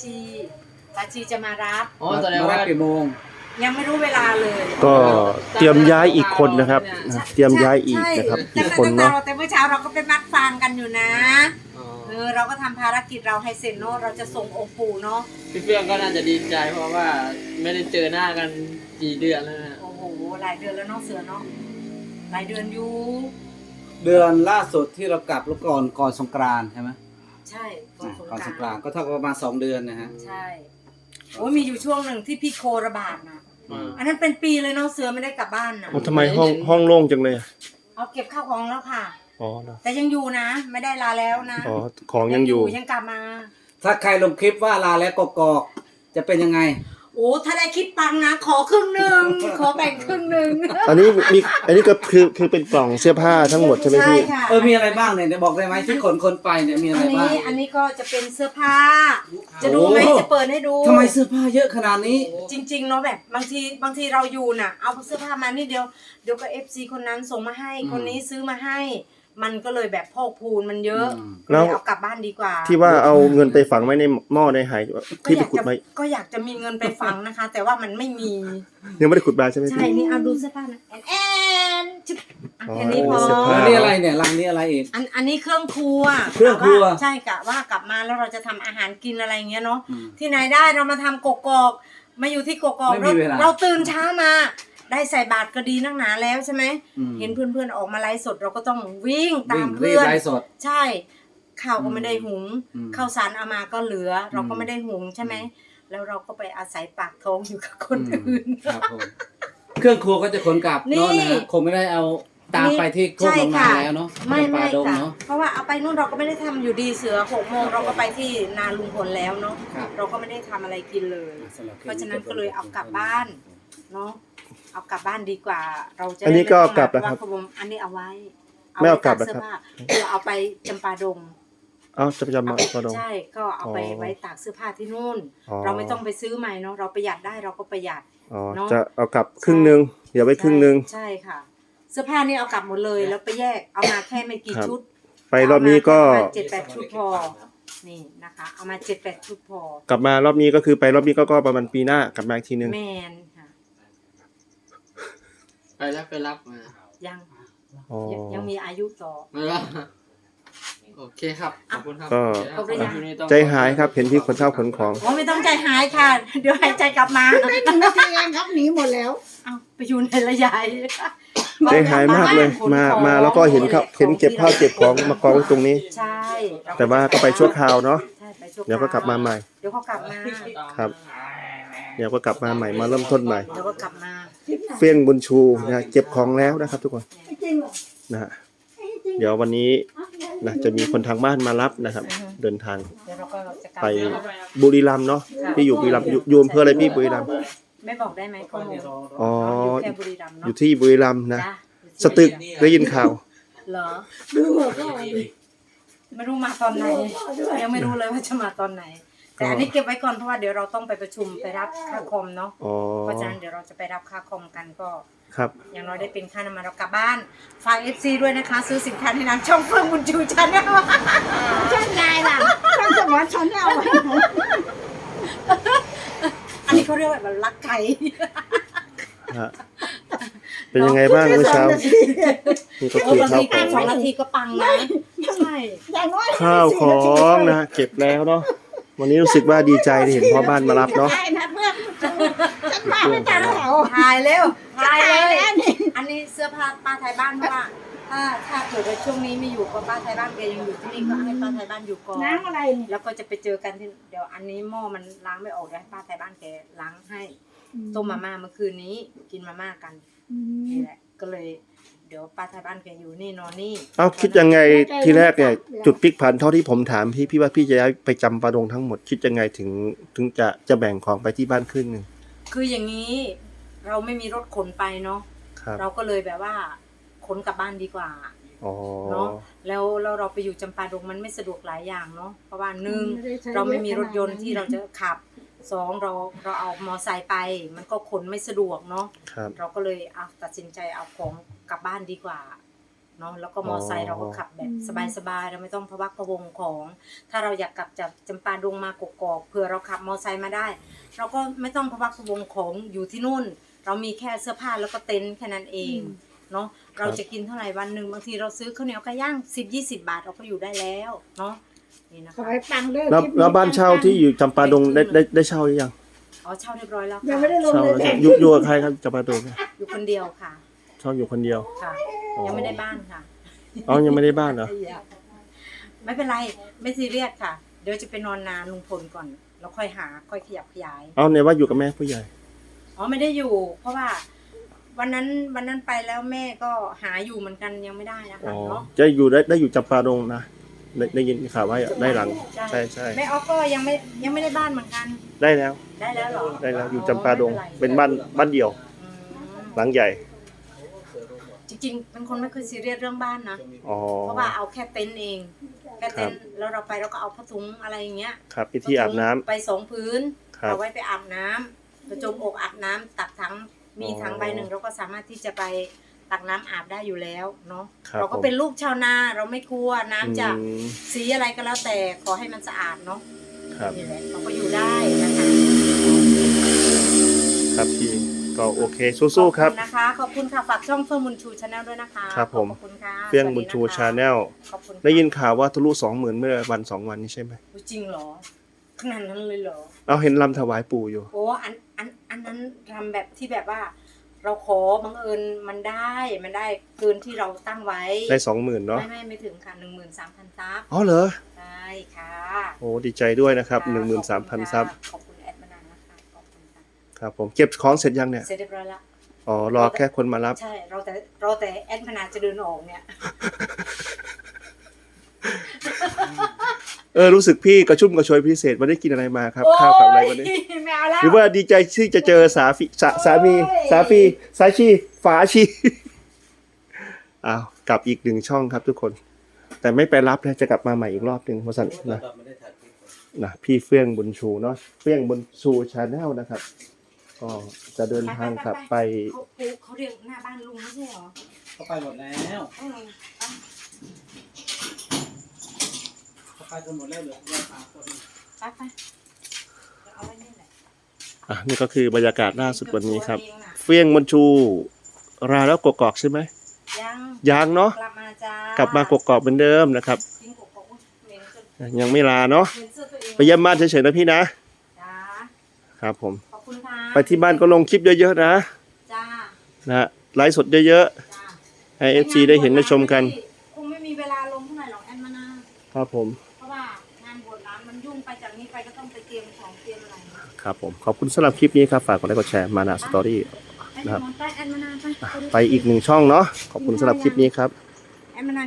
ชีตาชีจะมารับ อ๋อแสดงมาว่า รับกี่โมง ยังไม่รู้เวลาเลยก็เตรียมย้ายอีกคนนะครับนะเตรียมย้ายอีกนะครับ ใช่อีกคนตั้งแต่เนาะ แต่เมื่อเช้าเราก็ไปมัดฟางกันอยู่นะ อ๋อเออเราก็ทำภารกิจเราให้เสร็จเนาะเราจะส่งองค์ปู่เนาะ พี่เฟื่องก็น่าจะดีใจเพราะว่าไม่ได้เจอหน้ากันกี่เดือนแล้วนะโอ้โห หลายเดือนแล้วเนาะเสือเนาะ หลายเดือนอยู่ เดือนล่าสุดที่เรากลับแล้วก่อนก่อนสงกรานต์ใช่ไหม ใช่ก่อนสงก่อนกสงกรารานนต์ก็เท่ากับประมาณสองเดือนนะฮะ ใช่โอ้ยมีอยู่ช่วงหนึ่งที่พี่โคระบาดนะอ่าอันนั้นเป็นปีเลยเนาะเสือไม่ได้กลับบ้านนะโอ้ทำไมห้องห้องโล่งจังเลยอะเอาเก็บข้าวของแล้วค่ะ อ๋อเนอะแต่ยังอยู่นะ ไม่ได้ลาแล้วนะอ๋อของยังอยู่ ยังกลับมา ถ้าใครลงคลิปว่าลาแล้วกกอกจะเป็นยังไงโอ้ถ้าได้คิดปังนะ ขอครึ่งหนึ่งขอแบ่งครึ่งหนึ่งอันนี้มีอันนี้ก็คือคือเป็นกล่องเสื้อผ้าทั้งหมดใช่ไหมพี่ ค่ะเออมีอะไรบ้างเนี่ยเดี๋ยวบอกได้ไหมที่ขนคนไปเนี่ยมีอะอัไรนบ้านี้งอันนี้ก็จะเป็นเสื้อผ้า จะดูไหมโอ้จะเปิดให้ดู ทำไมเสื้อผ้าเยอะขนาดนี้ จริงๆเนาะแบบบางทีบางทีเราอยู่น่ะ เอาเสื้อผ้ามานี่เดียวเดี๋ยวก็เอฟซีคนนั้นส่งมาให้อืมคนนี้ซื้อมาให้ มันก็เลยแบบพอกพูนมันเยอะอืมก็เลยเอากลับบ้านดีกว่า ที่ว่าเอาเงินไปฝังไว้ในหม้อในไหายก็ที่อไปยากขุดจะมาก็อยากจะมีเงินไปฝังนะคะ แต่ว่ามันไม่มี ยังไม่ได้ขุดมาใช่ไหมใช่ พี่ นี่เอาดูเสื้อผ้านะแอนแอนชิบอะอ๋อแค่นี้พอ เสื้อผ้าแล้วนี่อะไรเนี่ยลังนี้อะไรอีก อันอันนี้เครื่องครัวเครื่องครัว กะาใช่กะว่ากลับมาแล้วเราจะทำอาหารกินอะไรอย่างเงี้ยเนาะอืมที่ไหนได้เรามาทำกกอกมาอยู่ที่กกอกไม่มีเวลา เราตื่นเช้ามา ได้ใส่บาตรก็ดีนักหนาแล้วใช่ไหมอืม เห็นเพื่อนๆออกมาไลฟ์สดเราก็ต้องวิ่งตาวิ่งมรีเพื่บอนไลฟ์สด ใช่ข้าวก็ไม่ได้หุงอืมข้าวสารเอามาก็เหลือ เราก็อืม ไม่ได้หุงใช่ไหมแล้วเราก็ไปอาศัยปากท้องอยู่กับคนอื่น ครับผมเครื่องครัวก็จะขนกลับนี่เนาะนะฮะคงไม่ได้เอาตามไปที่โคกใช่ลงนาค่ะ แล้วเนาะไม่ป่าไม่ดงจ้ะเนาะ เพราะว่าเอาไปนู่นเราก็ไม่ได้ทำอยู่ดีเสือหกโมงเราก็ไปที่นาลุงพลแล้วเนาะครับ เราก็ไม่ได้ทำอะไรกินเลยสำหบคลิปเพราะฉะนั้นก็เลยเอากลับบ้าน เนาะ เอากลับบ้านดีกว่า เราจะอันนี้ก็ได้ไม่ต้งกลับแล้วครับว่าผมอันนี้เอาไว้ไม่เอากลับไว้ตแล้วครับเสื้อผ้าเพื่อเอาไปจำปาดงเอาจะไปจำมาก็ดง ใช่ก็เอาไปอ๋อไว้ตากเสื้อผ้าที่นู่น อ๋อ เราไม่ต้องไปซื้อใหม่เนาะเราประหยัดได้เราก็ประหยัด อ๋อเนอะ จะเอากลับครึ่งหนึ่งเดี๋ยวไปครึ่งหนึ่งใช่ค่ะ เสื้อผ้านี่เอากลับหมดเลยแล้วไปแยกเอามาแค่ไม่กี่ครับ ชุด ไปรอบนี้ก็เอามาเจ็ดแปดชุดพอ นี่นะคะ เอามาเจ็ดแปดชุดพอกลับมารอบนี้ก็คือไปรอบนี้ก็ก็ประมาณปีหน้ากลับมาอีกทีหนึ่งแมนค่ะ ไปรับไปรับมายังอ๋อยังยังมีอายุต่อ ไม่ว่าโอเคครับขอบคุณครับก็ ขอบคุณยังสำหรับคลิปนี้ต้องใจหายครับเห็นพี่คนเท่าขนของ โอ้ไม่ต้องใจหายค่ะ เดี๋ยวหายใจกลับมา ไม่ถึงนาทีเองครับหนีหมดแล้ว เอาไปอยู่ในระยายใจหายมากเลยมามาแล้วก็เห็นเขาเห็นเก็บข้าวเก็บของมากองไว้ตรงนี้ ใช่แต่ว่าก็ไปชั่วคราวเนาะใช่ไปชั่วคราวเดี๋ยวก็กลับมาใหม่ เดี๋ยวเขากลับมา ครับ เดี๋ยวก็กลับมาใหม่มาเริ่มต้นใหม่ เดี๋ยวก็กลับมาเฟี้ยงบุญชูนะเก็บของแล้วนะครับ ทุกคนจริงเหรอนะฮะเดี๋ยววันนี้นะจะมีคนทางบ้านมารับนะครับ เดินทางเดี๋ยวเราก็จะกลับไปมาบุรีรัมย์เนาะพี่อยู่บุรีรัมย์อยู่อยู่อำเภออะไรพี่บุรีรัมย์ไม่บอกได้ไหมข้อมูลอ๋ออยู่แค่บุรีรัมย์อเนาะยู่ที่บุรีรัมย์นะจ้ะสตึกได้ยินข่าว เหรอดูหัวก็ไม่รู้มาตอนไหนยังไม่รู้เลยว่าจะมาตอนไหน แต่อันนี้เก็บไว้ก่อนเพราะว่าเดี๋ยวเราต้องไปประชุมไปรับค่าคอมเนาะอ๋อเพราะฉะนั้นเดี๋ยวเราจะไปรับค่าคอมกันก็ ครับ อย่างน้อยได้เป็นค่าน้ำมันเรากลับบ้านฝากเอฟซีด้วยนะคะ ซื้อสินค้าในนามช่องเฟื่องบุญชูชันเนี่ยช่างนายล่ะช่างสมอนฉันเอาไว้อันนี้เขาเรียกว่าแบบรักไก่ฮะเป็นยังไงบ้างเมื่อเช้านี่ก็โอ้คือบางข้าวทีขแค่องสองนาทีก็ปังนะใช่อย่างน้อยข้าวของนะฮะเก็บแล้วเนาะ วันนี้รู้สึกว่าดีใจที่เห็นพ่อบ้านมารับเนาะ ได้นะเพื่อนฉันมาไม่ทันแล้วถ่ายเร็วถ่ายตายเลยแล้วนี่อันนี้เสื้อผ้าป้าไทยบ้านเพราะว่าถ้าถ้าเกิดว่าช่วงนี้ไม่อยู่ก็ป้าไทยบ้านแกยังอยู่ที่นี่ก็ให้ป้าไทยบ้านอยู่ก่อน น้ำอะไรเนี่ยแล้วก็จะไปเจอกันที่เดี๋ยวอันนี้หม้อมันล้างไม่ออกเดี๋ยวให้ป้าไทยบ้านแกล้างให้ต้มมาม่าเมื่อคืนนี้กินมาม่ากันนี่แหละ ก็เลย เดี๋ยวป้าไทยบ้านแกอยู่นี่นอนนี่เอาคิดยังไงทีแรกเนี่ยจุดพลิกผันเท่าที่ผมถามพี่พี่ว่าพี่จะย้ายไปจำปาดงทั้งหมด คิดยังไงถึงถึงจะจะแบ่งของไปที่บ้านครึ่งหนึ่งคืออย่างนี้เราไม่มีรถขนไปเนาะครับเราก็เลยแบบว่าขนกลับบ้านดีกว่าอ๋อเนาะแล้วแล้วเราไปอยู่จำปาดงมันไม่สะดวกหลายอย่างเนาะเพราะว่าหนึ่งเราไม่มีรถยนต์ที่เราจะขับ สองเราเราเอามอไซค์ไป มันก็ขนไม่สะดวกเนาะครับ เราก็เลยเอาตัดสินใจเอาของกลับบ้านดีกว่าเนาะแล้วก็มอไซค์เราก็ขับแบบสบายๆเราไม่ต้องพะวักพะวงของ ถ้าเราอยากกลับจากจำปาดงมากกอกๆเผื่อเราขับมอไซค์มาได้ เราก็ไม่ต้องพะวักพะวงของอยู่ที่นู่น เรามีแค่เสื้อผ้าแล้วก็เต็นท์แค่นั้นเองเนาะเราจะกินเท่าไหร่วันหนึ่งบางทีเราซื้อข้าวเหนียวไก่ย่างสิบยี่สิบาทเราก็อยู่ได้แล้วเนาะ นี่นะขอคะให้ปังเด้อแล้วคลิปแล้วบ้านเช่าที่อยู่จำปาดงได้ได้ได้เช่าหรือยังอ๋อเช่าเรียบร้อยแล้วยังค่ะไม่ได้ลงเช่าเลยแล้วแใช่อยู่อยู่กับใครครับจำปาดงเนี่ยอยู่คนเดียวค่ะเช่าอยู่คนเดียวค่ะ อ๋อยังไม่ได้บ้านค่ะ อ๋อยังไม่ได้บ้านเหรอไม่เป็นไรไม่ซีเรียสค่ะ เดี๋ยวจะไปนอนนานลุงพลก่อน แล้วค่อยหาค่อยขยับขยาย เอาเนี่ยว่าอยู่กับแม่ผู้ใหญ่ อ๋อไม่ได้อยู่ เพราะว่า วันนั้นวันนั้นไปแล้วแม่ก็หาอยู่เหมือนกันยังไม่ได้นะอ๋คะอเนาะจะอยู่ได้ได้อยู่จำปาดงนะ ได้ได้ยินข่าวว่าได้หลัง ใช่ใช่แม่ออฟก็ยังไม่ยังไม่ได้บ้านเหมือนกัน ได้แล้ว ได้แล้วเหรอได้แล้วอยู่จำปาดง เป็นบ้านบ้านเดี่ยว อืมหลังใหญ่ จริงๆเป็นคนไม่เคยซีเรียสเรื่องบ้านนะ อ๋อ เพราะว่าเอาแค่เต็นท์เองแค่เต็นท์แล้วเราไปเราก็เอาผ้าถุงอะไรอย่างเงี้ยครับไปที่อาบน้ำ ไปสองพื้น ครับ เอาไว้ไปอาบน้ำกระจมอกอาบน้ำตักถังมีอ๋อถังใบหนึ่งเราก็สามารถที่จะไป ตักน้ำอาบได้อยู่แล้วเนาะครับเราก็เป็นลูกชาวนาเราไม่กลัวน้ำจะอืมสีอะไรก็แล้วแต่ขอให้มันสะอาดเนาะครับ นี่แหละเราก็อยู่ได้นะคะครับพี่ก็โอเคสู้ๆครับ ขอณนะคะขอบคุณค่ะฝากช่องเฟื่องบุญชูชาแนลด้วยนะคะครับผม ขอบคุณค่ะเฟี้ยงบุญชูสวัสดีะคะชาแนลขอบคุณค่ะได้ยินข่าวว่าทะลุสองหมื่นเมื่อวันสองวันนี้ใช่ไหมอุ๊ยจริงเหรอขนาดนั้นเลยเหรอ เอาเห็นลำถวายปู่อยู่ โอ้อันอันอันนั้นทำแบบที่แบบว่า เราขอบังเอิญมันได้มันได้เกินที่เราตั้งไว้ได้สองหมื่นเนาะไม่ไม่ไม่ถึงค่ะหนึ่งหมื่นสามพันซับอ๋อเหรอใช่ค่ะโอ้ดีใจด้วยนะครับค่ะหนึ่งหมื่นสามพันขอบคุณซับค่ะขอบคุณแอดมานานนะคะขอบคุณค่ะครับผมเก็บของเสร็จยังเนี่ยเสร็จเรียบร้อยละอ๋อรอแค่คนมารับ ใช่ เราแต่เราแต่แอดมานานจะเดินออกเนี่ย เออรู้สึกพี่กระชุ่มกระชวยพิเศษวันได้กินอะไรมาครับ ข้าวกับอะไรวันนี้โยไม่เอาแล้วหรือว่าดีใจที่จะเจอสาฟีสาสามีโอ้ยสาฟีสาชีฝาชีอ้าวกลับอีกหนึ่งช่องครับทุกคน แต่ไม่ไปรับนะจะกลับมาใหม่อีกรอบหนึ่งเพราะสันนะไม่ได้ถ่ายคลิปเลยนะพี่เฟื่องบุญชูเนาะเฟื่องบุญชูชาแนลนะครับ ก็จะเดินทางกลับไปเขาเขาเรียกหน้าบ้านลุงไม่ใช่เหรอ เขาไปหมดแล้ว เออเอา เขา ไปกันหมดแล้วเหลือแค่สามคนไปไปเอาไว้นี่แหละอะนี่ก็คือบรรยากาศล่าสุดวันนี้ครับ เฟื่องบุญชู ราแล้วกกอกใช่ไหมยังยังเนาะกลับมาจ้ากกลับมากกอกเหมือนเดิมนะครับ กินกกอกอุ๊ยเหม็นจนยังไม่ลาเนาะเหม็นเสื้อตัวเองไปเยี่ยมบ้านเฉยๆนะพี่นะจ้าครับ ผม ขอบคุณค่ะไปที่บ้านก็ลงคลิปเยอะๆนะจ้านะฮะไลฟ์สดเยอะจ้าๆให้เอฟซีได้เห็นได้ชมกัน คงไม่มีเวลาลงเท่าไหร่หรอกแอนมานา ครับผม ยุ่งไปจากนี้ไปก็ต้องไปเตรียมของเตรียมอะไรนะครับผมขอบคุณสำหรับคลิปนี้ครับฝากกดไลค์กดแชร์มานาสตอรี่ไปนะครับนอนไปแอนมานาไปไปอีกหนึ่งช่องเนาะขอบคุณสำหรับคลิปนี้ครับ แอนมานา